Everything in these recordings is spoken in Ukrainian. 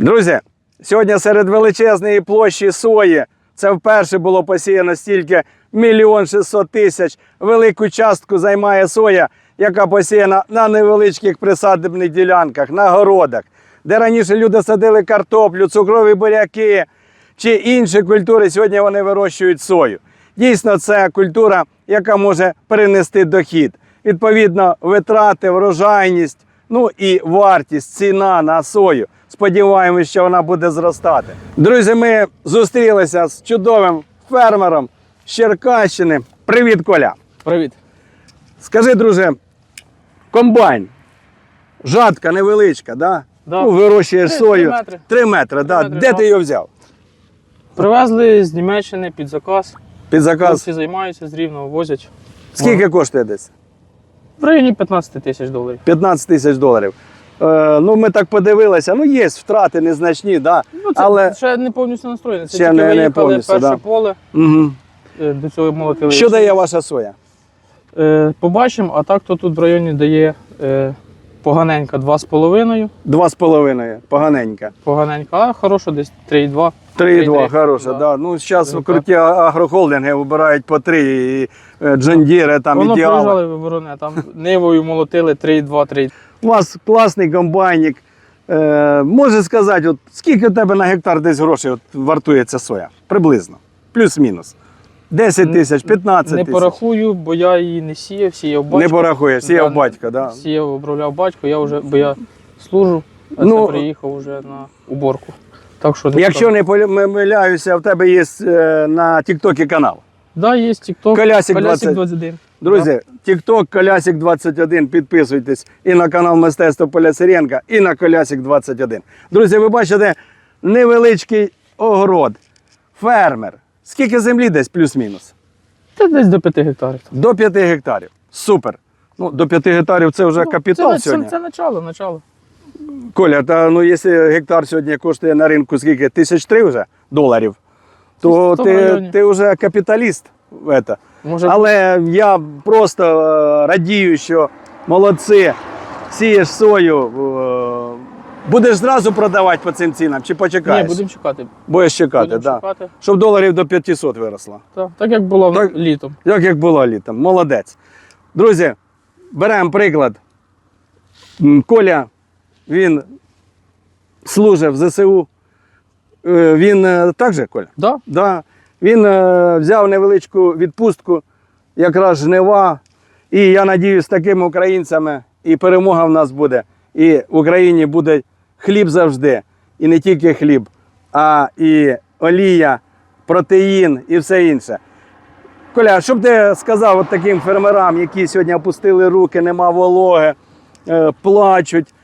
Друзі, сьогодні серед величезної площі сої це вперше було посіяно стільки мільйон шістсот тисяч. Велику частку займає соя, яка посіяна на невеличких присадибних ділянках, на городах, де раніше люди садили картоплю, цукрові буряки чи інші культури. Сьогодні вони вирощують сою. Дійсно, це культура, яка може перенести дохід. Відповідно, витрати, врожайність, ну і вартість, ціна на сою. Сподіваємось, що вона буде зростати. Друзі, ми зустрілися з чудовим фермером з Черкащини. Привіт, Коля! Привіт. Скажи, друже, комбайн, жатка невеличка, да? Да. Ну, вирощуєш Три- сою. три метри. Три метри, да. метри, Де да. ти його взяв? Привезли з Німеччини під заказ. Під заказ. Хлопці займаються з рівного, возять. Скільки коштує десь? В районі 15 тисяч доларів. 15 тисяч доларів. Е, ну, ми так подивилися, ну є втрати незначні, да. Ну, це але ще не повністю настроєне. Це Ще тільки не- не повністю, перше да. поле, угу. до цього молотили. що дає ваша соя? Е, побачимо, а так то тут в районі дає е, поганенька 2,5. Два з половиною, поганенька. Поганенька, а хороша десь 3,2. 3,2, 3,3, хороша, да. да. Ну, зараз круті агрохолдинги вибирають по 3, і е, Джондіри, там, Воно ідеали. в оборони, там нивою молотили 3,2, 3. У вас класний комбайник. Е, може сказати, от, скільки у тебе на гектар десь грошей от, вартує ця соя? Приблизно. Плюс-мінус. 10 тисяч, 15 тисяч. Не порахую, бо я її не сіяв, сіяв батько. Не порахуєш, сіяв Да, батько, да. Сіяв, обробляв батько, я вже, бо я служу, а Ну, це приїхав вже на уборку. Так що Якщо не помиляюся, в тебе є е, на Тіктокі канал. Да, є TikTok. Колясик 20. 21. Друзі, TikTok Колясик 21, підписуйтесь і на канал Мистецтво Поля Сиренка, і на Колясик 21. Друзі, ви бачите невеличкий огород, фермер. Скільки землі десь плюс-мінус? Це десь до 5 гектарів. До 5 гектарів. Супер. Ну, до 5 гектарів це вже Ну, капітал це, сьогодні. Це, це начало, начало. Коля, та ну якщо гектар сьогодні коштує на ринку скільки? Тисяч три вже доларів, то ти, ти вже капіталіст. Это. Може, Але я просто е, радію, що молодці, сієш сою. е, Будеш зразу продавати по цим цінам чи ні, будемо чекати. Будеш чекати, Будемо да. чекати. щоб доларів до 500 виросло. Так, так як було Так. літом. Як як було літом. Молодець. Друзі, беремо приклад. Коля, він служив в ЗСУ. Е, Він е, так же, Коля? Да? Да. Він е, взяв невеличку відпустку, якраз жнива. І я надіюсь, з такими українцями і перемога в нас буде. І в Україні буде хліб завжди. І не тільки хліб, а і олія, протеїн і все інше. Коля, що б ти сказав от таким фермерам, які сьогодні опустили руки, нема вологи, плачуть,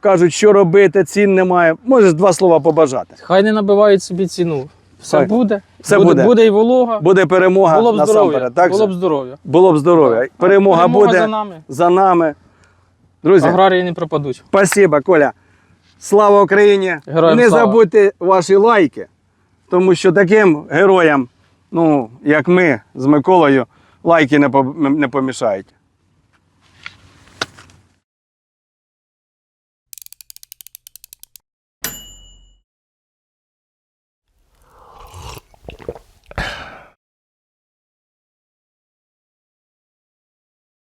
кажуть, що робити, цін немає. Можеш два слова побажати. Хай не набивають собі ціну. Все Хай. буде. Все буде. буде. Буде і волога. Буде перемога було б здоров'я. Так Було б здоров'я. Було б здоров'я. Перемога, Перемога буде за нами. за нами. Друзі, Аграрії не пропадуть. спасибо, Коля. Слава Україні! Героям не слава. забудьте ваші лайки, тому що таким героям, ну, як ми з Миколою, лайки не помішають.